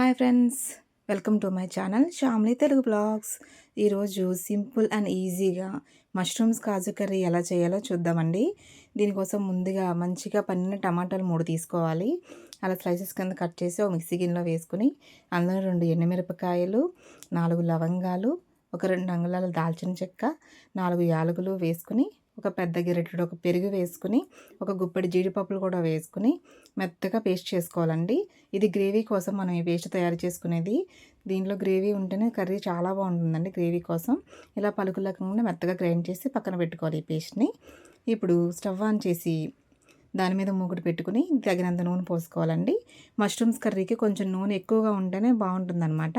Hi friends welcome to my channel Shamli Telugu blogs. ఈరోజు simple and ఈజీగా mushrooms kaju curry ఎలా చేయాలో చూద్దామండి. దీనికోసం ముందుగా మంచిగా పన్నిన టమాటాలు మూడు తీసుకోవాలి. అలా స్లైసెస్ కింద కట్ చేసి ఒక మిక్సీ గిన్నెలో వేసుకుని అందులో రెండు ఎండుమిరపకాయలు నాలుగు లవంగాలు ఒక రెండు అంగుళాల దాల్చిన చెక్క నాలుగు యాలకులు వేసుకుని ఒక పెద్ద గిరెటెడు ఒక పెరుగు వేసుకుని ఒక గుప్పడి జీడిపప్పులు కూడా వేసుకుని మెత్తగా పేస్ట్ చేసుకోవాలండి. ఇది గ్రేవీ కోసం మనం ఈ పేస్ట్ తయారు చేసుకునేది. దీంట్లో గ్రేవీ ఉంటేనే కర్రీ చాలా బాగుంటుందండి గ్రేవీ కోసం. ఇలా పలుకు లేకుండా మెత్తగా గ్రైండ్ చేసి పక్కన పెట్టుకోవాలి ఈ పేస్ట్ని. ఇప్పుడు స్టవ్ ఆన్ చేసి దాని మీద మూగుడు పెట్టుకుని తగినంత నూనె పోసుకోవాలండి. మష్రూమ్స్ కర్రీకి కొంచెం నూనె ఎక్కువగా ఉంటేనే బాగుంటుందన్నమాట.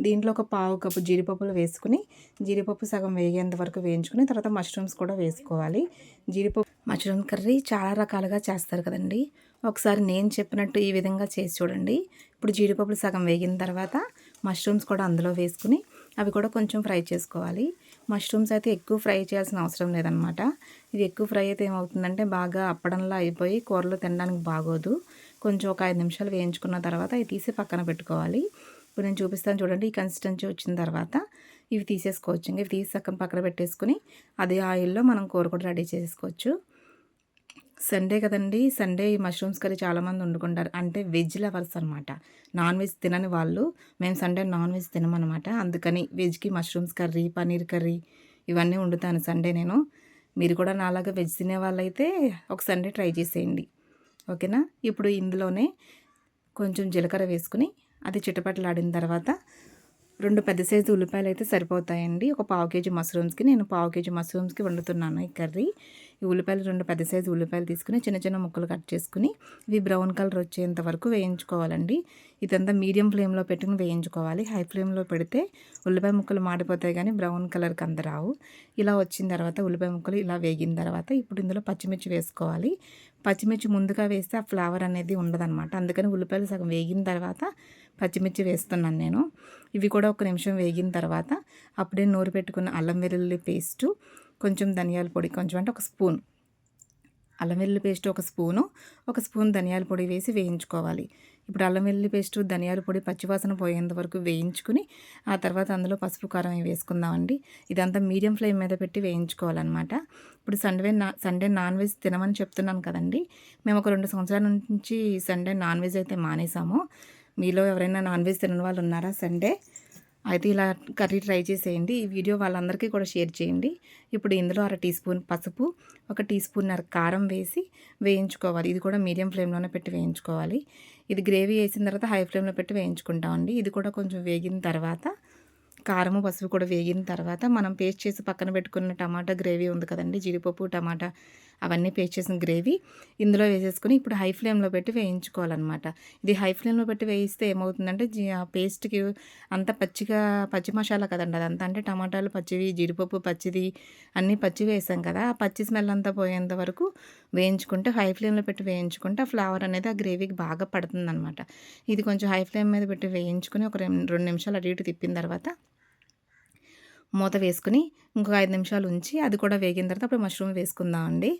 దీంట్లో ఒక పావు కప్పు జీడిపప్పులు వేసుకుని జీడిపప్పు సగం వేగేంత వరకు వేయించుకుని తర్వాత మష్రూమ్స్ కూడా వేసుకోవాలి. జీడిపప్పు మష్రూమ్ కర్రీ చాలా రకాలుగా చేస్తారు కదండి. ఒకసారి నేను చెప్పినట్టు ఈ విధంగా చేసి చూడండి. ఇప్పుడు జీడిపప్పులు సగం వేగిన తర్వాత మష్రూమ్స్ కూడా అందులో వేసుకుని అవి కూడా కొంచెం ఫ్రై చేసుకోవాలి. మష్రూమ్స్ అయితే ఎక్కువ ఫ్రై చేయాల్సిన అవసరం లేదనమాట. ఇది ఎక్కువ ఫ్రై అయితే ఏమవుతుందంటే బాగా అప్పడంలా అయిపోయి కూరలో తినడానికి బాగోదు. కొంచెం ఒక ఐదు నిమిషాలు వేయించుకున్న తర్వాత అవి తీసి పక్కన పెట్టుకోవాలి. ఇప్పుడు నేను చూపిస్తాను చూడండి ఈ కన్సిస్టెన్సీ వచ్చిన తర్వాత ఇవి తీసేసుకోవచ్చు. ఇవి తీసి పక్కన పక్కన పెట్టేసుకుని అదే ఆయిల్లో మనం కూర కూడా రెడీ చేసుకోవచ్చు. సండే కదండి! సండే ఈ మష్రూమ్స్ కర్రీ చాలామంది వండుకుంటారు. అంటే వెజ్ లవర్స్ అనమాట నాన్ వెజ్ తినని వాళ్ళు మేము సండే నాన్ వెజ్ తినమనమాట అందుకని వెజ్కి మష్రూమ్స్ కర్రీ పన్నీర్ కర్రీ ఇవన్నీ వండుతాను సండే నేను. మీరు కూడా నాలాగా వెజ్ తినే వాళ్ళైతే ఒక సండే ట్రై చేసేయండి. ఓకేనా? ఇప్పుడు ఇందులోనే కొంచెం జీలకర్ర వేసుకుని అది చిటపటలాడిన తర్వాత రెండు పెద్ద సైజు ఉల్లిపాయలు అయితే సరిపోతాయండి. ఒక పావు కేజీ మష్రూమ్స్కి నేను పావు కేజీ మష్రూమ్స్కి వండుతున్నాను ఈ కర్రీ. ఈ ఉల్లిపాయలు రెండు పెద్ద సైజు ఉల్లిపాయలు తీసుకుని చిన్న చిన్న ముక్కలు కట్ చేసుకుని ఇవి బ్రౌన్ కలర్ వచ్చేంత వరకు వేయించుకోవాలండి. ఇదంతా మీడియం ఫ్లేమ్లో పెట్టుకుని వేయించుకోవాలి. హై ఫ్లేమ్లో పెడితే ఉల్లిపాయ ముక్కలు మాడిపోతాయి కానీ బ్రౌన్ కలర్కి అంత రావు. ఇలా వచ్చిన తర్వాత ఉల్లిపాయ ముక్కలు ఇలా వేగిన తర్వాత ఇప్పుడు ఇందులో పచ్చిమిర్చి వేసుకోవాలి. పచ్చిమిర్చి ముందుగా వేస్తే ఆ ఫ్లేవర్ అనేది ఉండదన్నమాట. అందుకని ఉల్లిపాయలు సగం వేగిన తర్వాత పచ్చిమిర్చి వేస్తున్నాను నేను. ఇవి కూడా ఒక నిమిషం వేగిన తర్వాత అప్పుడే నూరు పెట్టుకున్న అల్లం వెల్లుల్లి పేస్టు కొంచెం ధనియాల పొడి కొంచెం అంటే ఒక స్పూన్. అల్లం వెల్లుల్లి పేస్ట్ ఒక స్పూను ఒక స్పూన్ ధనియాల పొడి వేసి వేయించుకోవాలి. ఇప్పుడు అల్లం వెల్లుల్లి పేస్ట్ ధనియాల పొడి పచ్చివాసన పోయేంత వరకు వేయించుకుని ఆ తర్వాత అందులో పసుపు కారం వేసుకుందామండి. ఇదంతా మీడియం ఫ్లేమ్ మీద పెట్టి వేయించుకోవాలన్నమాట. ఇప్పుడు సండే నా సండే నాన్ వెజ్ తినమని చెప్తున్నాను కదండి. మేము ఒక రెండు సంవత్సరాల నుంచి సండే నాన్ వెజ్ అయితే మానేసాము. మీలో ఎవరైనా నాన్ వెజ్ తినని వాళ్ళు ఉన్నారా సండే? అయితే ఇలా కర్రీ ట్రై చేసేయండి. ఈ వీడియో వాళ్ళందరికీ కూడా షేర్ చేయండి. ఇప్పుడు ఇందులో అర టీ స్పూన్ పసుపు ఒక టీ స్పూన్నర కారం వేసి వేయించుకోవాలి. ఇది కూడా మీడియం ఫ్లేమ్లోనే పెట్టి వేయించుకోవాలి. ఇది గ్రేవీ వేసిన తర్వాత హై ఫ్లేమ్లో పెట్టి వేయించుకుంటామండి. ఇది కూడా కొంచెం వేగిన తర్వాత కారము పసుపు కూడా వేగిన తర్వాత మనం పేస్ట్ చేసి పక్కన పెట్టుకున్న టమాటా గ్రేవీ ఉంది కదండి జీడిపప్పు టమాటా అవన్నీ పేస్ట్ చేసిన గ్రేవీ ఇందులో వేసేసుకుని ఇప్పుడు హై ఫ్లేమ్లో పెట్టి వేయించుకోవాలన్నమాట. ఇది హై ఫ్లేమ్లో పెట్టి వేయిస్తే ఏమవుతుందంటే ఆ పేస్ట్కి అంత పచ్చిగా పచ్చి మసాలా కదండి అదంతా. అంటే టమాటాలు పచ్చివి జీడిపప్పు పచ్చిది అన్నీ పచ్చి వేసాం కదా. ఆ పచ్చి స్మెల్ అంతా పోయేంత వరకు వేయించుకుంటే హై ఫ్లేమ్లో పెట్టి వేయించుకుంటే ఆ ఫ్లేవర్ అనేది ఆ గ్రేవీకి బాగా పడుతుందన్నమాట. ఇది కొంచెం హై ఫ్లేమ్ మీద పెట్టి వేయించుకొని ఒక రెండు నిమిషాలు అటు ఇటు తిప్పిన తర్వాత మూత వేసుకుని ఇంకొక ఐదు నిమిషాలు ఉంచి అది కూడా వేగిన తర్వాత అప్పుడు మష్రూమ్ వేసుకుందామండి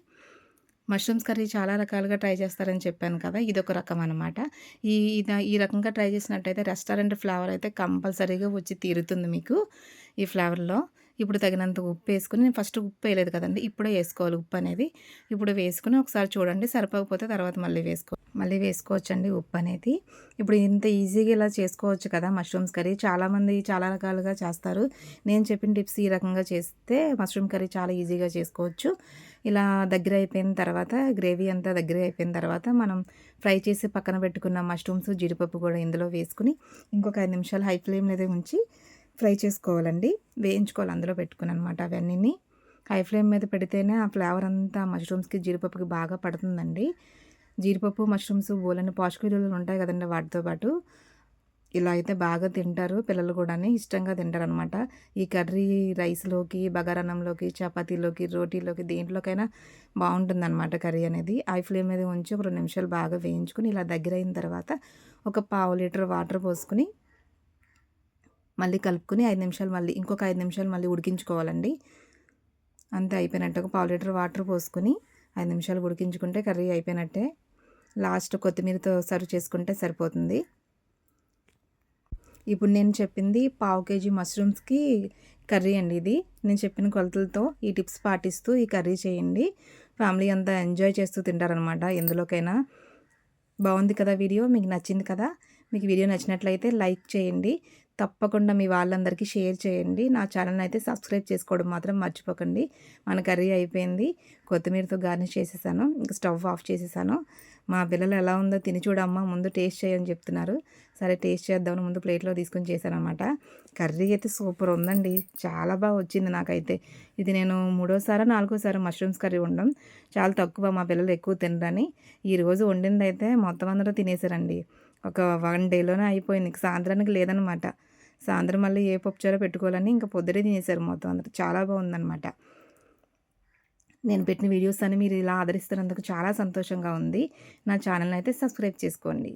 మష్రూమ్స్ కర్రీ చాలా రకాలుగా ట్రై చేస్తారని చెప్పాను కదా ఇది ఒక రకం అనమాట ఈ ఈ రకంగా ట్రై చేసినట్టయితే రెస్టారెంట్ ఫ్లేవర్ అయితే కంపల్సరీగా వచ్చి తీరుతుంది మీకు ఈ ఫ్లేవర్లో. ఇప్పుడు తగినంత ఉప్పు వేసుకుని నేను ఫస్ట్ ఉప్పు వేయలేదు కదండి ఇప్పుడే వేసుకోవాలి ఉప్పు అనేది. ఇప్పుడు వేసుకుని ఒకసారి చూడండి సరిపోకపోతే తర్వాత మళ్ళీ వేసుకో మళ్ళీ వేసుకోవచ్చండి ఉప్పు అనేది. ఇప్పుడు ఇంత ఈజీగా ఇలా చేసుకోవచ్చు కదా మష్రూమ్స్ కర్రీ. చాలామంది చాలా రకాలుగా చేస్తారు. నేను చెప్పిన టిప్స్ ఈ రకంగా చేస్తే మష్రూమ్ కర్రీ చాలా ఈజీగా చేసుకోవచ్చు. ఇలా దగ్గర అయిపోయిన తర్వాత గ్రేవీ అంతా దగ్గర అయిపోయిన తర్వాత మనం ఫ్రై చేసి పక్కన పెట్టుకున్న మష్రూమ్స్ జీడిపప్పు కూడా ఇందులో వేసుకుని ఇంకొక ఐదు నిమిషాలు హై ఫ్లేమ్ మీద ఉంచి ఫ్రై చేసుకోవాలండి. వేయించుకోవాలి అందులో పెట్టుకుని అనమాట అవన్నీ హై ఫ్లేమ్ మీద పెడితేనే ఆ ఫ్లేవర్ అంతా మష్రూమ్స్కి జీడిపప్పుకి బాగా పడుతుందండి. జీడిపప్పు మష్రూమ్స్ బోలని పోషక విలువలు ఉంటాయి కదండి వాటితో పాటు. ఇలా అయితే బాగా తింటారు పిల్లలు కూడా ఇష్టంగా తింటారు అనమాట ఈ కర్రీ రైస్లోకి బగారన్నంలోకి చపాతీలోకి రోటీలోకి దేంట్లోకైనా బాగుంటుంది అనమాట కర్రీ అనేది. ఐ ఫ్లేమ్ మీద ఉంచి ఒక రెండు నిమిషాలు బాగా వేయించుకుని ఇలా దగ్గర అయిన తర్వాత ఒక పావు లీటర్ వాటర్ పోసుకుని మళ్ళీ కలుపుకొని ఐదు నిమిషాలు మళ్ళీ ఇంకొక ఐదు నిమిషాలు మళ్ళీ ఉడికించుకోవాలండి. అంతే అయిపోయినట్టు ఒక పావు లీటర్ వాటర్ పోసుకొని ఐదు నిమిషాలు ఉడికించుకుంటే కర్రీ అయిపోయినట్టే. లాస్ట్ కొత్తిమీరతో సర్వ్ చేసుకుంటే సరిపోతుంది. ఇప్పుడు నేను చెప్పింది పావు కేజీ మష్రూమ్స్కి కర్రీ అండి ఇది. నేను చెప్పిన కొలతలతో ఈ టిప్స్ పాటిస్తూ ఈ కర్రీ చేయండి. ఫ్యామిలీ అంతా ఎంజాయ్ చేస్తూ తింటారనమాట ఎందులోకైనా. బాగుంది కదా వీడియో? మీకు నచ్చింది కదా? మీకు వీడియో నచ్చినట్లయితే లైక్ చేయండి. తప్పకుండా మీ వాళ్ళందరికీ షేర్ చేయండి. నా ఛానల్ని అయితే సబ్స్క్రైబ్ చేసుకోవడం మాత్రం మర్చిపోకండి. మన కర్రీ అయిపోయింది. కొత్తిమీరతో గార్నిష్ చేసేసాను. ఇంకా స్టవ్ ఆఫ్ చేసేసాను. మా పిల్లలు ఎలా ఉందో తిని చూడమ్మా ముందు టేస్ట్ చేయని చెప్తున్నారు. సరే టేస్ట్ చేద్దామని ముందు ప్లేట్లో తీసుకొని చేశాను అనమాట కర్రీ అయితే సూపర్ ఉందండి. చాలా బాగా వచ్చింది నాకైతే. ఇది నేను మూడోసారి నాలుగోసారి మష్రూమ్స్ కర్రీ వండడం. చాలా తక్కువ మా పిల్లలు ఎక్కువ తినరని. ఈరోజు వండింది అయితే మొత్తం అందరూ తినేసారండి. ఒక వన్ డేలోనే అయిపోయింది. సాయంత్రానికి లేదనమాట సాయంత్రం మళ్ళీ ఏ పప్పుచారో పెట్టుకోవాలని ఇంకా పొద్దుటే తినేసారు మొత్తం అందరూ చాలా బాగుందనమాట నేను పెట్టిన వీడియోస్ అని మీరు ఇలా ఆదరిస్తున్నందుకు చాలా సంతోషంగా ఉంది. నా ఛానల్ని అయితే సబ్స్క్రైబ్ చేసుకోండి.